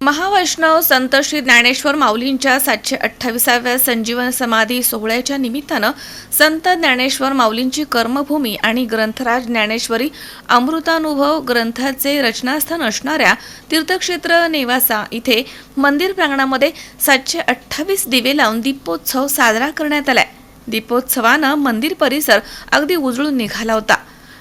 महावैष्णव संत श्री ज्ञानेश्वर माऊलींच्या सातशे अठ्ठावीसाव्या संजीवन समाधी सोहळ्याच्या निमित्तानं संत ज्ञानेश्वर माऊलींची कर्मभूमी आणि ग्रंथराज ज्ञानेश्वरी अमृतानुभव ग्रंथाचे रचनास्थान असणाऱ्या तीर्थक्षेत्र नेवासा इथे मंदिर प्रांगणामध्ये सातशे अठ्ठावीस दिवे लावून दीपोत्सव साजरा करण्यात आलाय. दीपोत्सवानं मंदिर परिसर अगदी उजळून निघाला होता.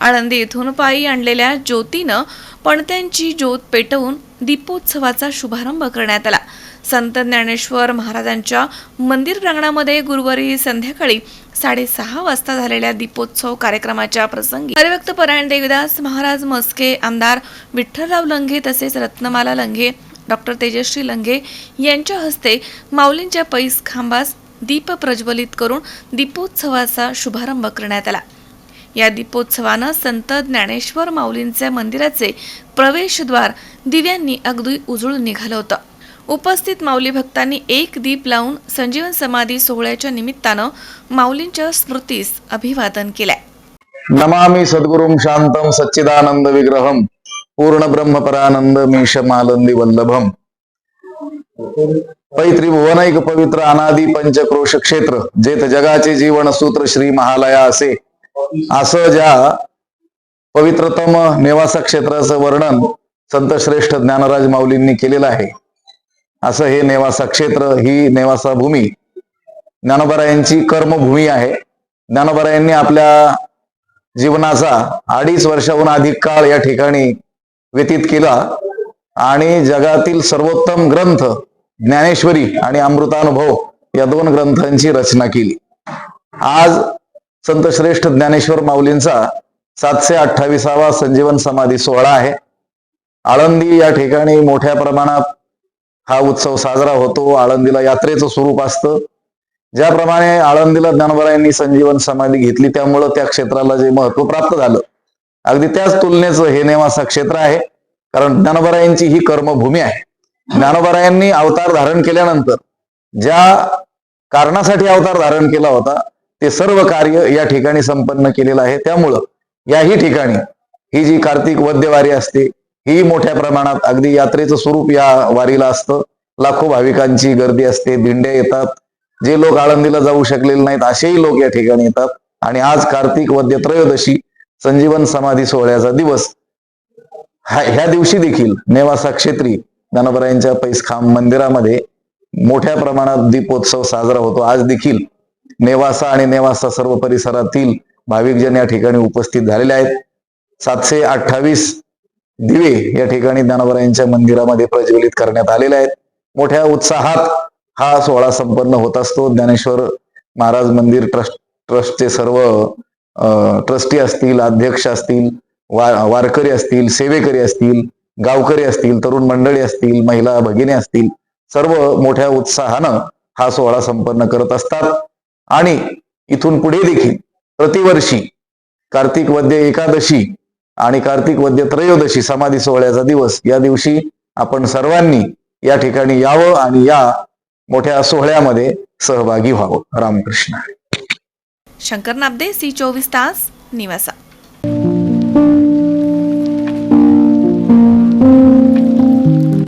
आळंदी येथून पायी आणलेल्या ज्योतीनं पणत्यांची ज्योत पेटवून दीपोत्सवाचा शुभारंभ करण्यात आला. संत ज्ञानेश्वर महाराजांच्या मंदिर प्रांगणामध्ये गुरुवारी संध्याकाळी साडेसहा वाजता झालेल्या दीपोत्सव कार्यक्रमाच्या प्रसंगी हरिभक्त परायण देवीदास महाराज मस्के आमदार विठ्ठलराव लंघे तसेच रत्नमाला लंघे डॉक्टर तेजश्री लंघे यांच्या हस्ते माऊलींच्या पैस खांबास दीप प्रज्वलित करून दीपोत्सवाचा शुभारंभ करण्यात आला. या दीपोत्सवानं संत ज्ञानेश्वर माऊलींच्या मंदिराचे प्रवेशद्वार दिव्यांनी अगदी उजळून निघालं होतं. उपस्थित माऊली भक्तांनी एक दीप लावून संजीवन समाधी सोहळ्याच्या निमित्तानं माऊलींच्या स्मृतीस अभिवादन केलंय. नमामि सद्गुरुं शांतं सच्चिदानंद विग्रहम पूर्ण ब्रह्मपरानंद मीशमालंदी वल्लभम। पैत्रिभुवनैक पवित्र अनादी पंचक्रोश क्षेत्र जेत जगाचे जीवन सूत्र श्री महालया असे। असं ज्या पवित्रतम नेवासा क्षेत्राचं वर्णन संत श्रेष्ठ ज्ञानराज माऊलींनी केलेलं आहे असं हे नेवासा क्षेत्र ही नेवासा भूमी ज्ञानोबरायांची कर्मभूमी आहे. ज्ञानोबरायांनी आपल्या जीवनाचा अडीच वर्षाहून अधिक काळ या ठिकाणी व्यतीत केला आणि जगातील सर्वोत्तम ग्रंथ ज्ञानेश्वरी आणि अमृतानुभव या दोन ग्रंथांची रचना केली. आज संत श्रेष्ठ ज्ञानेश्वर माऊलींचा सातशे अठ्ठावीसावा संजीवन समाधी सोहळा आहे. आळंदी या ठिकाणी मोठ्या प्रमाणात हा उत्सव साजरा होतो. आळंदीला यात्रेचं स्वरूप असतं. ज्याप्रमाणे आळंदीला ज्ञानोबरायांनी संजीवन समाधी घेतली त्यामुळं त्या क्षेत्राला जे महत्त्व प्राप्त झालं. अगदी त्याच तुलनेचं हे नेवासा क्षेत्र आहे. कारण ज्ञानोबरायांची ही कर्मभूमी आहे. ज्ञानोबरायांनी अवतार धारण केल्यानंतर ज्या कारणासाठी अवतार धारण केला होता ते सर्व कार्य या ठिकाणी संपन्न केलेलं आहे. त्यामुळं याही ठिकाणी ही जी कार्तिक वद्यवारी असते ही मोठ्या प्रमाणात अगदी यात्रेचं स्वरूप या वारीला असतं. लाखो भाविकांची गर्दी असते दिंड्या येतात. जे लोक आळंदीला जाऊ शकलेले नाहीत असेही लोक या ठिकाणी येतात. आणि आज कार्तिक वद्य त्रयोदशी संजीवन समाधी सोहळ्याचा दिवस हा ह्या दिवशी देखील नेवासा क्षेत्री ज्ञानोबरायांच्या पैसखांब मंदिरामध्ये मोठ्या प्रमाणात दीपोत्सव साजरा होतो. आज देखील नेवासा आणि नेवासा सर्व परिसरातील भाविकजन या ठिकाणी उपस्थित झालेले आहेत. सातशे अठ्ठावीस दिवे या ठिकाणी ज्ञानोबरायांच्या मंदिरामध्ये प्रज्वलित करण्यात आलेले आहेत. मोठ्या उत्साहात हा सोहळा संपन्न होत असतो. ज्ञानेश्वर महाराज मंदिर ट्रस्ट ट्रस्टचे सर्व ट्रस्टी असतील अध्यक्ष असतील वा वारकरी असतील सेवेकरी असतील गावकरी असतील तरुण मंडळी असतील महिला भगिनी असतील सर्व मोठ्या उत्साहानं हा सोहळा संपन्न करत असतात. आणि इथून पुढे देखील प्रतिवर्षी कार्तिक वद्य एकादशी आणि कार्तिक वद्य त्रयोदशी समाधी सोहळ्याचा दिवस या दिवशी आपण सर्वांनी या ठिकाणी यावं आणि या मोठ्या सोहळ्यामध्ये सहभागी व्हावं. रामकृष्ण. शंकर नाबदे सी चोवीस तास निवासा.